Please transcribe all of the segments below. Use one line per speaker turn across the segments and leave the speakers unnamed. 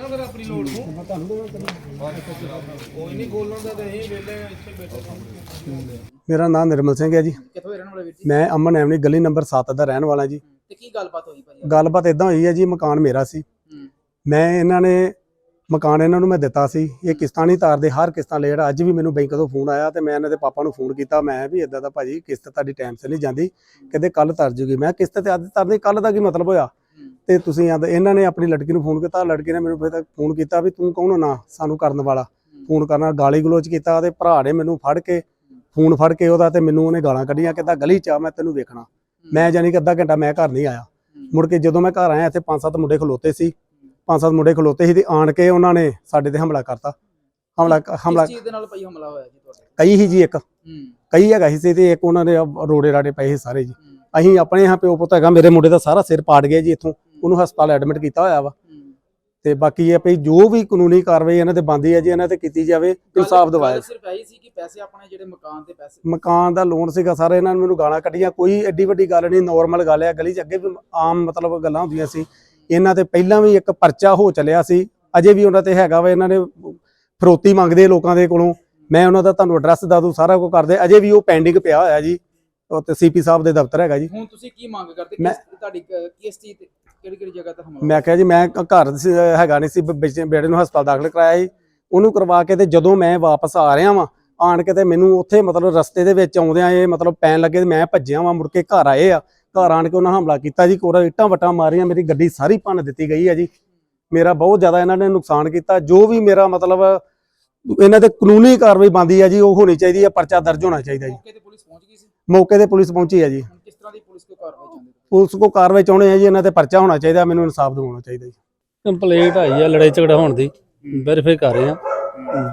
ਨਾ ਫਿਰ ਆਪਣੀ ਲੋੜ ਨੂੰ। ਮੈਂ ਤੁਹਾਨੂੰ ਕੋਈ ਨਹੀਂ ਖੋਲਣ ਦਾ ਤੇ ਅਸੀਂ ਵੇਲੇ ਇੱਥੇ ਬੈਠੇ
ਮੇਰਾ ਨਾਮ ਨਿਰਮਲ ਸਿੰਘ ਹੈ ਜੀ।
ਕਿੱਥੋਂ ਦੇ ਰਹਿਣ ਵਾਲੇ ਵੀਰ ਜੀ?
ਮੈਂ ਅਮਨ ਐਵਨੀ ਗਲੀ ਨੰਬਰ 7 ਦਾ ਰਹਿਣ ਵਾਲਾ ਜੀ।
ਤੇ ਕੀ ਗੱਲਬਾਤ ਹੋਈ ਭਾਜੀ?
ਗੱਲਬਾਤ ਇਦਾਂ ਹੋਈ ਹੈ ਜੀ ਮਕਾਨ ਮੇਰਾ ਸੀ। ਮੈਂ ਇਹਨਾਂ ਨੇ ਮਕਾਨ ਇਹਨਾਂ ਨੂੰ ਮੈਂ ਦਿੱਤਾ ਸੀ। ਇਹ ਕਿਸ਼ਤਾਂ ਨਹੀਂ ਤਾਰਦੇ ਹਰ ਕਿਸ਼ਤਾਂ ਲੇਟ ਅੱਜ ਵੀ ਮੈਨੂੰ ਬੈਂਕ ਤੋਂ ਫੋਨ ਆਇਆ ਤੇ ਮੈਂ ਇਹਨਾਂ ਦੇ ਪਾਪਾ ਨੂੰ ਫੋਨ ਕੀਤਾ। ਮੈਂ ਵੀ ਇਦਾਂ ਦਾ ਭਾਜੀ ਕਿਸ਼ਤ ਤੁਹਾਡੀ ਟਾਈਮ ਸਿਰ ਨਹੀਂ ਜਾਂਦੀ। ਕਹਿੰਦੇ ਕੱਲ ਤਰ ਜੂਗੀ। ਮੈਂ ਕਿਸ਼ਤ ਤੇ ਅੱਜ ਤਰਨੀ ਕੱਲ ਦਾ ਕੀ ਮਤਲਬ ਹੋਇਆ? ਤੇ ਤੁਸੀਂ ਆਂਦੇ ਇਹਨਾਂ ਨੇ ਆਪਣੀ ਲੜਕੀ ਨੂੰ ਫੋਨ ਕੀਤਾ ਲੜਕੀ ਨੇ ਮੈਨੂੰ ਫਿਰ ਤੱਕ ਫੋਨ ਕੀਤਾ ਵੀ ਤੂੰ ਕੌਣ ਨਾ ਸਾਨੂੰ ਕਰਨ ਵਾਲਾ। ਫੋਨ ਕਰਨਾ ਗਾਲੀ ਗਲੋਚ ਕੀਤਾ ਤੇ ਭਰਾ ਨੇ ਮੈਨੂੰ ਫੜ ਕੇ ਫੋਨ ਫੜ ਕੇ ਉਹਦਾ ਤੇ ਮੈਨੂੰ ਉਹਨੇ ਗਾਲਾਂ ਕੱਢੀਆਂ ਕਿੱਦਾਂ ਗਲੀ ਚ ਆ ਮੈਂ ਤੈਨੂੰ ਵੇਖਣਾ। ਮੈਂ ਜਾਨੀ ਕਿ ਅੱਧਾ ਘੰਟਾ ਮੈਂ ਘਰ ਨਹੀਂ ਆਇਆ। ਮੁੜ ਕੇ ਜਦੋਂ ਮੈਂ ਘਰ ਆਇਆ ਇੱਥੇ ਪੰਜ ਸੱਤ ਮੁੰਡੇ ਖਲੋਤੇ ਸੀ। ਪੰਜ ਸੱਤ ਮੁੰਡੇ ਖਲੋਤੇ ਸੀ ਤੇ ਆਣ ਕੇ ਉਹਨਾਂ ਨੇ ਸਾਡੇ ਤੇ ਹਮਲਾ ਕਰਤਾ। ਹਮਲਾ ਹਮਲਾ
ਕਿਸ ਚੀਜ਼ ਦੇ ਨਾਲ ਭਾਈ ਹਮਲਾ ਹੋਇਆ ਜੀ ਤੁਹਾਡੇ?
ਕਈ ਹੀ ਜੀ ਇੱਕ। ਕਈ ਹੈਗਾ ਸੀ ਤੇ ਇੱਕ ਉਹਨਾਂ ਦੇ ਰੋੜੇ ਰਾੜੇ ਪਏ ਸਾਰੇ ਜੀ। ਅਸੀਂ ਆਪਣੇ ਹਾਂ ਪਿਓ ਪੁੱਤ ਹੈਗਾ ਮੇਰੇ ਮੁੰਡੇ ਦਾ ਸਾਰਾ ਸਿਰ ਪਾੜ ਗਿਆ ਜੀ ਇੱਥੋਂ। ਉਹਨੂੰ ਹਸਪਤਾਲ ਐਡਮਿਟ ਕੀਤਾ ਹੋਇਆ ਵਾ। ਤੇ ਬਾਕੀ ਇਹ ਭਈ ਜੋ ਵੀ ਕਾਨੂੰਨੀ ਕਾਰਵਾਈ ਇਹਨਾਂ ਤੇ ਬੰਦੀ ਹੈ ਜੀ ਇਹਨਾਂ ਤੇ ਕੀਤੀ ਜਾਵੇ ਇਨਸਾਫ ਦਿਵਾਇਆ
ਸਿਰਫ ਆਈ ਸੀ ਕਿ ਪੈਸੇ ਆਪਣੇ ਜਿਹੜੇ ਮਕਾਨ ਦੇ ਪੈਸੇ
ਮਕਾਨ ਦਾ ਲੋਨ ਸੀਗਾ ਸਾਰੇ ਇਹਨਾਂ ਨੇ ਮੈਨੂੰ ਗਾਲਾਂ ਕੱਢੀਆਂ। ਕੋਈ ਐਡੀ ਵੱਡੀ ਗੱਲ ਨਹੀਂ ਨਾਰਮਲ ਗੱਲ ਹੈ। ਗਲੀ 'ਚ ਅੱਗੇ ਵੀ ਆਮ ਮਤਲਬ ਗੱਲਾਂ ਹੁੰਦੀਆਂ ਸੀ। ਇਹਨਾਂ ਤੇ ਪਹਿਲਾਂ ਵੀ ਇੱਕ ਪਰਚਾ ਹੋ ਚੱਲਿਆ ਸੀ। ਅਜੇ ਵੀ ਉਹਨਾਂ ਤੇ ਹੈਗਾ ਵਾ ਇਹਨਾਂ ਨੇ ਫਰੋਤੀ ਮੰਗਦੇ ਲੋਕਾਂ ਦੇ ਕੋਲੋਂ। ਮੈਂ ਉਹਨਾਂ ਦਾ ਤੁਹਾਨੂੰ ਐਡਰੈਸ ਦੱਸ ਦੂੰ ਸਾਰਾ ਕੁਝ ਕਰਦੇ ਅਜੇ ਵੀ ਉਹ ਪੈਂਡਿੰਗ ਪਿਆ ਹੋਇਆ ਜੀ। ਉਹ ਤੇ ਸੀਪੀ ਸਾਹਿਬ ਦੇ ਦਫ਼ਤਰ ਹੈਗਾ ਜੀ।
ਹੁਣ ਤੁਸੀਂ ਕੀ ਮੰਗ ਕਰਦੇ? ਕਿਸ ਤੁਹਾਡੀ ਕਿਸ ਚੀਜ਼ ਤੇ ਕਿਹੜੀ ਕਿਹੜੀ ਜਗ੍ਹਾ ਤੇ ਹਮਲਾ
ਮੈਂ ਕਿਹਾ ਜੀ ਮੈਂ ਘਰ ਸੀ- ਹੈਗਾ ਨਹੀਂ ਸੀ ਬੱਚੇ ਬੇੜੇ ਨੂੰ ਹਸਪਤਾਲ ਦਾਖਲ ਕਰਾਇਆ ਜੀ ਉਹਨੂੰ ਕਰਵਾ ਕੇ ਤੇ ਜਦੋਂ ਮੈਂ ਵਾਪਸ ਆ ਰਿਹਾ ਵਾਂ ਆਣ ਕੇ ਤੇ ਮੈਨੂੰ ਉੱਥੇ ਮਤਲਬ ਰਸਤੇ ਦੇ ਵਿੱਚ ਆਉਂਦਿਆਂ ਇਹ ਮਤਲਬ ਪੈਣ ਲੱਗੇ ਤੇ ਮੈਂ ਭੱਜਿਆ ਵਾਂ ਮੁੜ ਕੇ ਘਰ ਆਏ ਆ। ਘਰ ਆਣ ਕੇ ਉਹਨਾਂ ਹਮਲਾ ਕੀਤਾ ਜੀ ਕੋਰਾ ਇੱਟਾਂ ਵਟਾਂ ਮਾਰੀਆਂ ਮੇਰੀ ਗੱਡੀ ਸਾਰੀ ਭੰਨ ਦਿੱਤੀ ਗਈ ਹੈ ਜੀ। ਮੇਰਾ ਬਹੁਤ ਜ਼ਿਆਦਾ ਇਹਨਾਂ ਨੇ ਨੁਕਸਾਨ ਕੀਤਾ। ਜੋ ਵੀ ਮੇਰਾ ਮਤਲਬ ਇਹਨਾਂ ਤੇ ਕਾਨੂੰਨੀ ਕਾਰਵਾਈ ਬੰਦੀ ਹੈ ਜੀ ਉਹ ਹੋਣੀ ਚਾਹੀਦੀ ਹੈ ਪਰਚਾ ਦਰਜ ਹੋਣਾ ਚਾਹੀਦਾ ਜੀ।
ਮੌਕੇ ਤੇ ਪੁਲਿਸ ਪਹੁੰਚ ਗਈ ਸੀ?
ਮੌਕੇ ਤੇ ਪੁਲਿਸ ਪਹੁੰਚੀ ਹੈ ਜੀ।
ਹੁਣ ਤਰ੍ਹਾਂ ਦੀ ਪੁਲਿਸ ਕੋ ਕਾਰਵਾਈ ਚਾਹੁੰਦੇ ਹੋ?
ਪੁਲਿਸ ਕੋ ਕਾਰਵਾਈ ਚਾਹੁੰਦੇ ਆ ਜੀ ਇਹਨਾਂ ਤੇ ਪਰਚਾ ਹੋਣਾ ਚਾਹੀਦਾ ਮੈਨੂੰ ਇਨਸਾਫ ਦਿਵਾਉਣਾ ਚਾਹੀਦਾ ਜੀ।
ਕੰਪਲੇਂਟ ਆਈ ਆ ਲੜਾਈ ਝਗੜਾ ਹੋਣ ਦੀ ਵੈਰੀਫਾਈ ਕਰ ਰਹੇ ਆ।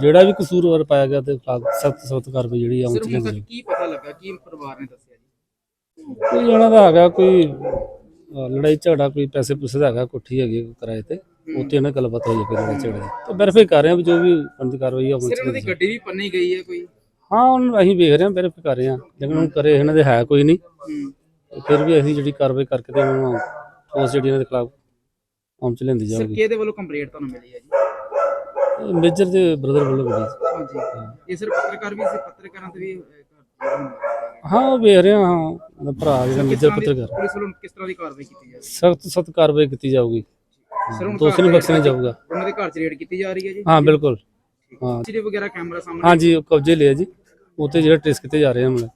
ਜਿਹੜਾ ਵੀ ਕਸੂਰਵਾਰ ਪਾਇਆ ਗਿਆ ਤੇ ਸਖਤ ਸਖਤ ਕਾਰਵਾਈ ਜਿਹੜੀ ਆ ਉਹ
ਸਿਰਫ ਤੱਕ ਕੀ ਪਤਾ ਲੱਗਾ ਕੀ ਪਰਿਵਾਰ ਨੇ ਦੱਸਿਆ ਜੀ?
ਕੋਈ ਉਹਨਾਂ ਦਾ ਹੈਗਾ ਕੋਈ ਲੜਾਈ ਝਗੜਾ ਕੋਈ ਪੈਸੇ ਪੂਸੇ ਦਾ ਹੈਗਾ ਕੋਠੀ ਹੈਗੀ ਕਿਰਾਏ ਤੇ ਉੱਥੇ ਉਹਨਾਂ ਗੱਲਬਾਤ ਹੋਈ ਹੈ ਕੋਈ ਲੜਾਈ ਝਗੜੇ ਤੇ ਵੈਰੀਫਾਈ ਕਰ ਰਹੇ ਆ ਵੀ ਜੋ ਵੀ ਬੰਦੀ ਕਾਰਵਾਈ ਆ ਉਹ
ਸਿਰ ਇਹਨਾਂ ਦੀ ਗੱਡੀ ਵੀ ਪੰਨੀ ਗਈ ਹੈ ਕੋਈ?
ਹਾਂ ਅਸੀਂ ਵੇਖ ਰਹੇ ਹਾਂ ਵੈਰੀਫਾਈ ਕਰ ਰਹੇ ਆ। ਲੇਕਿਨ ਕਰੇ ਇਹਨਾਂ ਦੇ ਹੈ ਕੋਈ ਨਹੀਂ। ਫਿਰ ਵੀ ਅਸੀਂ ਜਿਹੜੀ ਕਾਰਵਾਈ ਕਰਕੇ ਤੇ ਉਹਨਾਂ ਨੂੰ ਉਸ ਜਿਹੜੀ ਇਹਨਾਂ ਦੇ ਖਿਲਾਫ ਆਮ ਚ ਲੈਂਦੀ
ਸਰ
ਜਾਊਗੀ
ਕਿਹਦੇ ਵੱਲੋਂ ਕੰਪਲੇਂਟ ਤੁਹਾਨੂੰ ਮਿਲੀ ਹੈ ਜੀ?
ਮੇਜਰ ਦੇ ਬ੍ਰਦਰ ਵੱਲੋਂ ਮਿਲੀ ਸੀ।
ਹਾਂਜੀ। ਇਹ ਸਿਰ ਪੱਤਰਕਾਰ ਵੀ ਸੀ ਪੱਤਰਕਾਰਾਂ ਤੇ ਵੀ ਅਹ,
ਹਾਂ ਉਹ ਵੇਖ ਰਹੇ ਹਾਂ ਉਹਦਾ ਭਰਾ ਜਿਹੜਾ
ਕਿਸ
ਮੇਜਰ
ਤਰ੍ਹਾਂ ਦੀ-
ਪੱਤਰਕਾਰ।
ਪੁਲਿਸ ਵੱਲੋਂ ਕਿਸ ਤਰ੍ਹਾਂ ਦੀ ਕਾਰਵਾਈ ਕੀਤੀ ਜਾ ਰਹੀ
ਸਖਤ ਸਖਤ ਕਾਰਵਾਈ ਕੀਤੀ ਜਾਊਗੀ।
ਹੈ ਸਰ ਹੁਣ
ਦੋਸ਼ੀ ਨੂੰ ਬਖਸ਼ਿਆ ਨਹੀਂ ਜਾਊਗਾ।
ਉਹਨਾਂ ਦੇ ਘਰ 'ਚ ਰੇਡ ਕੀਤੀ ਜਾ ਰਹੀ ਹੈ ਜੀ?
ਹਾਂ ਬਿਲਕੁਲ। ਹਾਂ।
ਸੀਸੀਟੀਵੀ ਵਗੈਰਾ ਕੈਮਰਾ ਸਾਹਮਣੇ
ਹਾਂਜੀ ਉਹ ਕਬਜ਼ੇ ਲਿਆ ਜੀ। ਉੱਤੇ ਜਿਹੜਾ ਟ੍ਰੇਸ ਕੀਤੇ ਜਾ ਰਹੇ ਹਨ ਹਮਲੇ।